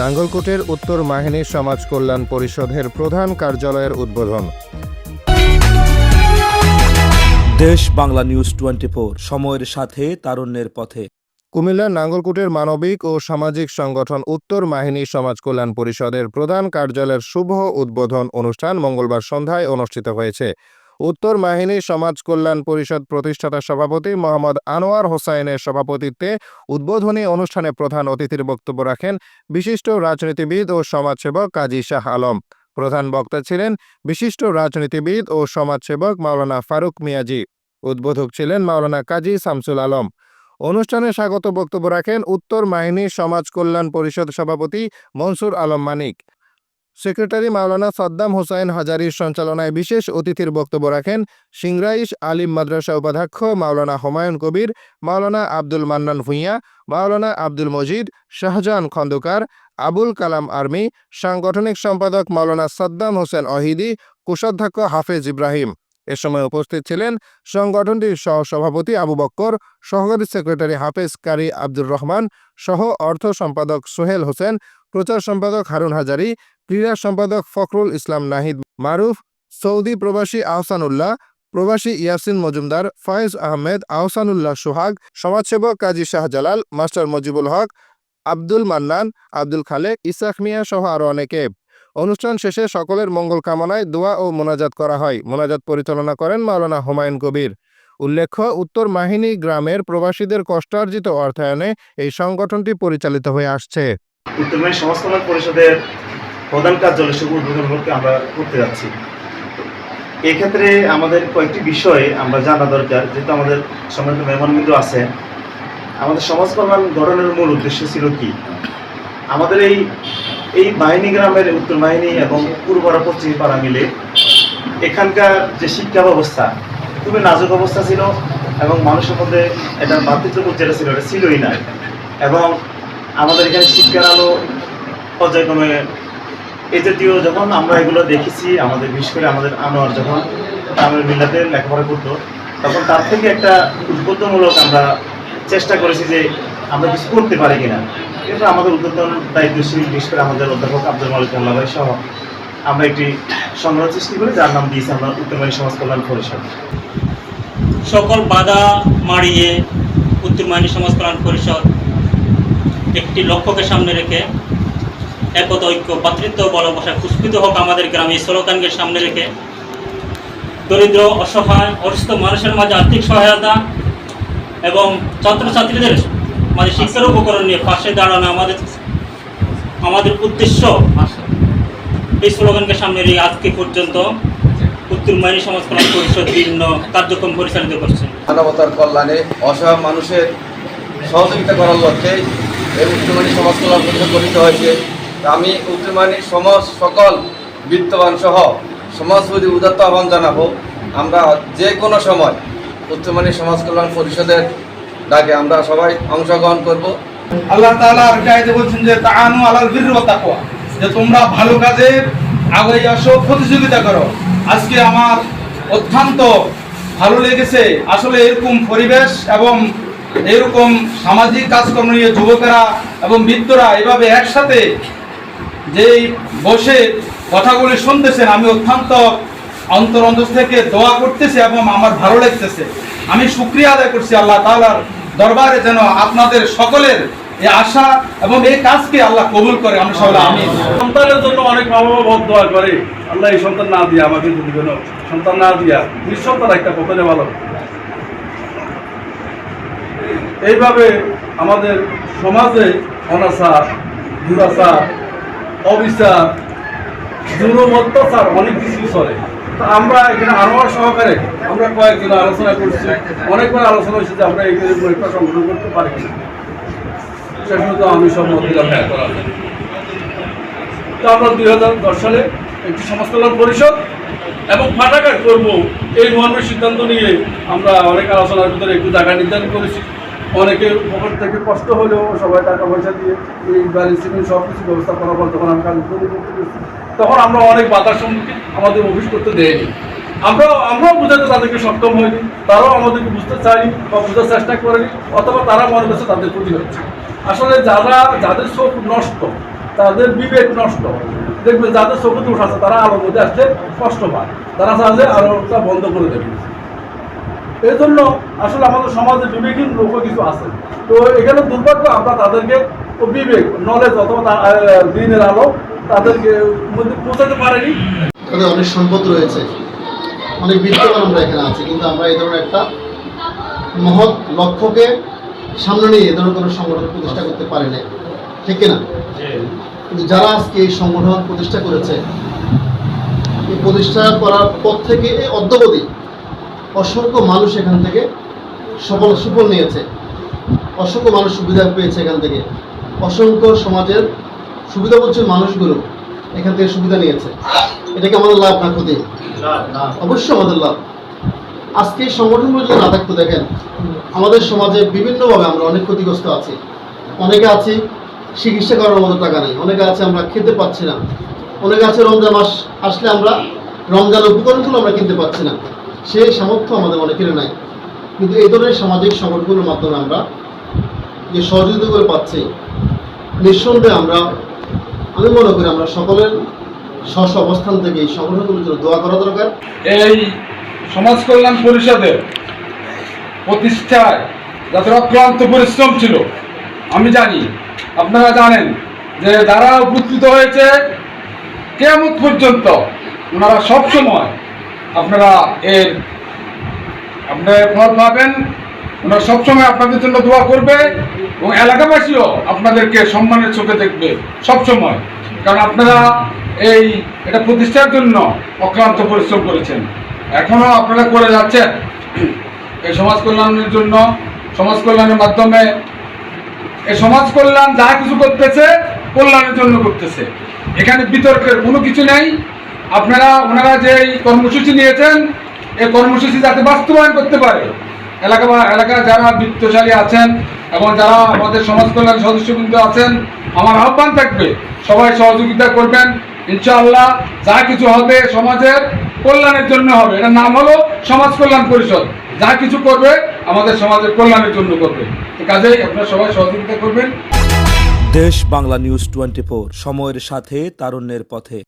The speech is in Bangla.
নাঙ্গলকোটের উত্তর মাহিনী সমাজ কল্যাণ পরিষদের প্রধান কার্যালয়ের উদ্বোধন। দেশ বাংলা নিউজ টোয়েন্টি সময়ের সাথে তারুণ্যের পথে। কুমিল্লার নাঙ্গলকোটের মানবিক ও সামাজিক সংগঠন উত্তর মাহিনী সমাজ কল্যাণ পরিষদের প্রধান কার্যালয়ের শুভ উদ্বোধন অনুষ্ঠান মঙ্গলবার সন্ধ্যায় অনুষ্ঠিত হয়েছে। উত্তর মাহিনী সমাজ কল্যাণ পরিষদ প্রতিষ্ঠাতা সভাপতি মোহাম্মদ আনোয়ার হোসাইনের সভাপতিত্বে উদ্বোধনী অনুষ্ঠানে প্রধান অতিথির বক্তব্য রাখেন বিশিষ্ট রাজনীতিবিদ ও সমাজসেবক কাজী শাহ আলম। প্রধান বক্তা ছিলেন বিশিষ্ট রাজনীতিবিদ ও সমাজসেবক মাওলানা ফারুক মিয়াজি। উদ্বোধক ছিলেন মাওলানা কাজী শামসুল আলম। অনুষ্ঠানে স্বাগত বক্তব্য রাখেন উত্তর মাহিনী সমাজ কল্যাণ পরিষদ সভাপতি মনসুর আলম মানিক। সেক্রেটারি মাওলানা সাদ্দাম হোসাইন হাজারির সঞ্চালনায় বিশেষ অতিথির বক্তব্য রাখেন সিংরাইশ আলিম মাদ্রাসা উপাধ্যক্ষ মাওলানা হুমায়ুন কবির, মাওলানা আব্দুল মান্নান ভূঁইয়া, মাওলানা আব্দুল মজিদ, শাহজাহান খন্দকার, আবুল কালাম আর্মি, সাংগঠনিক সম্পাদক মাওলানা সাদ্দাম হোসেন অহিদি, কোষাধ্যক্ষ হাফেজ ইব্রাহিম। এ সময় উপস্থিত ছিলেন সংগঠনটির সহসভাপতি আবু বক্কর, সহকারী সেক্রেটারি হাফেজ কারি আব্দুর রহমান, সহ অর্থ সম্পাদক সোহেল হোসেন প্রচার সম্পাদক হারুন হাজারি, ক্রীড়া সম্পাদক ফখরুল ইসলাম নাহিদ মারুফ, সৌদি প্রবাসী আহসানুল্লাহ, প্রবাসী ইয়াসিন মজুমদার, ফয়েজ আহমেদ, আহসানুল্লাহ সোহাগ, সমাজসেবক কাজী শাহজালাল, মাস্টার মজিবুল হক, আব্দুল মান্নান, আব্দুল খালেক, ইসাক মিয়া সহ আরও অনেকে। অনুষ্ঠান শেষে সকলের মঙ্গল কামনায় দোয়া ও মোনাজাত করা হয়। মোনাজাত পরিচালনা করেন মাওলানা হুমায়ুন কবির। উল্লেখ্য, উত্তর মাহিনী গ্রামের প্রবাসীদের কষ্টার্জিত অর্থায়নে এই সংগঠনটি পরিচালিত হয়ে আসছে। উত্তরমাই সমাজ কল্যাণ পরিষদের প্রধান কার্যালয় শুভ উদ্বোধন করতে আমরা করতে যাচ্ছি। এক্ষেত্রে আমাদের কয়েকটি বিষয়ে আমরা জানা দরকার, যেহেতু আমাদের সম্মানিত মেহমানবৃন্দ আছে। আমাদের সমাজ কল্যাণ গঠনের মূল উদ্দেশ্য ছিল কি? আমাদের এই এই বাহিনী গ্রামের উত্তর বাহিনী এবং পূর্বরা পশ্চিম পাড়া মিলে এখানকার যে শিক্ষা ব্যবস্থা খুবই নাজুক অবস্থা ছিল এবং মানুষের মধ্যে এটা মাতৃত্ববোধ যেটা ছিল, এটা ছিলই না। এবং আমাদের এখানে শিক্ষার আলো পর্যায়ক্রমে এ জাতীয় যখন আমরা এগুলো দেখেছি, আমাদের বিশেষ করে আমাদের আনোয়ার যখন তামিল মিল্লাতে লেখাপড়া করতো, তখন তার থেকে একটা উদ্বোধনমূলক আমরা চেষ্টা করেছি যে আমরা কিছু করতে পারি কিনা। কিন্তু আমাদের উদ্বোধন দায়িত্বশীল, বিশেষ করে আমাদের অধ্যাপক আব্দুল মালিক মোল্লা ভাই সহ আমরা একটি সংগ্রহ সৃষ্টি করি, যার নাম দিয়েছি আমরা উত্তরবাড়ি সমাজ কল্যাণ পরিষদ। সকল বাধা মারিয়ে উত্তরমানী সমাজ কল্যাণ পরিষদ একটি লক্ষ্যকে সামনে রেখে একতা ঐক্য, ভাতৃত্ব ভালোবাসা পুষ্পিত হোক আমাদের গ্রামে। স্লোগানকে সামনে রেখে দরিদ্র, অসহায়, অসুস্থ মানুষের মাঝে আর্থিক সহায়তা এবং ছাত্রছাত্রীদের মাঝে শিক্ষার উপকরণ নিয়ে পাশে দাঁড়ানো আমাদের আমাদের উদ্দেশ্য এই স্লোগানকে সামনে রেখে আজকে পর্যন্ত পরিষদ বিভিন্ন কার্যক্রম পরিচালিত করছে। মানবতার কল্যাণে অসহায় মানুষের সহযোগিতা করার লক্ষ্যে এই উত্তরমানী সমাজ কল্যাণ পরিষদ গঠিত হয়েছে। আমি উত্তরমানীর সমাজ সকল বিত্তবান সহ সমাজবাদী উদাত্ত আহ্বান জানাব। আমরা যে কোনো সময় উত্তরমানী সমাজ কল্যাণ পরিষদের ডাকে আমরা সবাই অংশগ্রহণ করব। আল্লাহ কায়দে বলছেন যে, তাআনু আলাল ওয়াত যে, তোমরা ভালো কাজের আগে আসো প্রতিযোগিতা করো। আজকে আমার অত্যন্ত ভালো লেগেছে আসলে এরকম পরিবেশ এবং এরকম সামাজিক কাজকর্ম নিয়ে যুবকেরা এবং বৃদ্ধরা এভাবে একসাথে যেই বসে কথাগুলি শুনতেছেন, আমি অত্যন্ত অন্তর অন্তর থেকে দোয়া করতেছি এবং আমার ভালো লাগতেছে। আমি শুক্রিয়া আদায় করছি আল্লাহ তাআলার দরবারে যেন আপনাদের সকলের এই আশা এবং এই কাজকে আল্লাহ কবুল করে। আমি সকলে আমি সন্তানের জন্য অনেক মা বাবা দোয়া করে আল্লাহ এই সন্তান না দিয়া আমাকে যদি যেন সন্তান না দিয়া, নিঃসন্তান একটা পথনে ভালো এইভাবে আমাদের সমাজে অনাচার, দুরাচার, অবিচার জুলুম অত্যাচার অনেক কিছু চলে। তো আমরা এখানে আনোয়ার সহকারে আমরা কয়েকজন আলোচনা করছি। অনেকবার আলোচনা হয়েছে যে আমরা এখানে পরীক্ষা সংগ্রহ করতে পারি সেখানে তো আমি সব মত দিলাম। তো আমরা দুই হাজার দশ সালে একটি সমাজ কল্যাণ পরিষদ এবং ফাটাঘাট করব এই মর্মের সিদ্ধান্ত নিয়ে আমরা অনেক আলোচনার ভিতরে একটু জায়গা নির্ধারণ করেছি। অনেকে পকেট থেকে কষ্ট হলেও সবাই টাকা পয়সা দিয়ে এই বাড়ি সিমেন্ট সব কিছু ব্যবস্থা করার পর যখন আমি কাজ করতে গেছি তখন আমরা অনেক বাধার সম্মুখীন আমাদের অফিস করতে দেয়নি। আমরা আমরাও বোঝাতে তাদেরকে সক্ষম হয়নি তারাও আমাদেরকে বুঝতে চায়নি বা বুঝতে চেষ্টা করেনি অথবা তারা মনে করছে তাদের ক্ষতি হচ্ছে। আসলে যারা, যাদের চোখ নষ্ট, তাদের বিবেক নষ্ট দেখবে যাদের চোখে দোষ আছে, তারা আলোর মধ্যে আসতে কষ্ট পায়। তারা চায় যে আলোটা বন্ধ করে দেবে। এই জন্য আসলে আমাদের সমাজে বিবেকহীন লোকও কিছু আছে। তো এখানে দুর্ভাগ্য আমরা তাদেরকে বিবেক নলেজ অথবা দিনের আলো তাদেরকে মধ্যে পৌঁছাতে পারেনি। তাদের অনেক সম্পদ রয়েছে। অনেক বিদ্যমান আমরা এখানে আছি কিন্তু আমরা এই ধরনের একটা মহৎ লক্ষ্যকে সামনে নিয়ে এ ধরনের কোনো সংগঠন প্রতিষ্ঠা করতে পারি না ঠিক কিনা? কিন্তু যারা আজকে এই সংগঠন প্রতিষ্ঠা করেছে এই প্রতিষ্ঠা করার পর থেকে এই অদ্যবধি অসংখ্য মানুষ এখান থেকে সফল সুফল নিয়েছে। অসংখ্য মানুষ সুবিধা পেয়েছে এখান থেকে। অসংখ্য সমাজের সুবিধাবঞ্চিত মানুষগুলো এখান থেকে সুবিধা নিয়েছে। এটা কি আমাদের লাভ না ক্ষতি? অবশ্যই আমাদের লাভ। আজকে এই সংগঠনগুলো যদি না থাকতো দেখেন। আমাদের সমাজে বিভিন্নভাবে আমরা অনেক ক্ষতিগ্রস্ত আছি। অনেকে আছি চিকিৎসা করার মতো টাকা নেই। অনেকে আছে আমরা খেতে পাচ্ছি না। অনেকে আছে রমজান মাস আসলে আমরা রমজান উপকরণগুলো আমরা কিনতে পাচ্ছি না। সেই সামর্থ্য আমাদের অনেকের নাই। কিন্তু এই ধরনের সামাজিক সংগঠনগুলোর মাধ্যমে আমরা যে সহযোগিতা করে পাচ্ছি, নিঃসন্দেহে আমরা, আমি মনে করি আমরা সকলের স্ব অবস্থান থেকে এই সংগঠনগুলোর জন্য দোয়া করা দরকার। এই সমাজ কল্যাণ পরিষদের প্রতিষ্ঠায় যাদের অক্লান্ত পরিশ্রম ছিল, আমি জানি, আপনারা জানেন যে যারা উপকৃত হয়েছে কেমন পর্যন্ত ওনারা সবসময় আপনারা এর আপনারা ফল পাবেন। ওনারা সবসময় আপনাদের জন্য দোয়া করবে এবং এলাকাবাসীও আপনাদেরকে সম্মানের চোখে দেখবে সবসময়। কারণ আপনারা এই এটা প্রতিষ্ঠার জন্য অক্লান্ত পরিশ্রম করেছেন। এখনও আপনারা করে যাচ্ছেন। এই সমাজ কল্যাণের জন্য, সমাজ কল্যাণের মাধ্যমে এই সমাজ কল্যাণ যা কিছু করতেছে, কল্যাণের জন্য করতেছে। এখানে বিতর্কের কোনো কিছু নেই। আপনারা ওনারা যে কর্মসূচি নিয়েছেন, এই কর্মসূচি যাতে বাস্তবায়ন করতে পারে। এলাকা বা এলাকার যারা বৃত্তশালী আছেন এবং যারা আমাদের সমাজ কল্যাণ সদস্যবৃন্দ আছেন, আমার আহ্বান থাকবে, সবাই সহযোগিতা করবেন। ইনশাআল্লাহ যা কিছু হবে সমাজের কল্যাণের জন্য হবে। এটার নাম হলো সমাজ কল্যাণ পরিষদ। যা কিছু করবে আমাদের সমাজের কল্যাণের জন্য করবে। কাজেই আপনারা সবাই সহযোগিতা করবেন। দেশ বাংলা নিউজ টোয়েন্টি সময়ের সাথে তারুণ্যের পথে।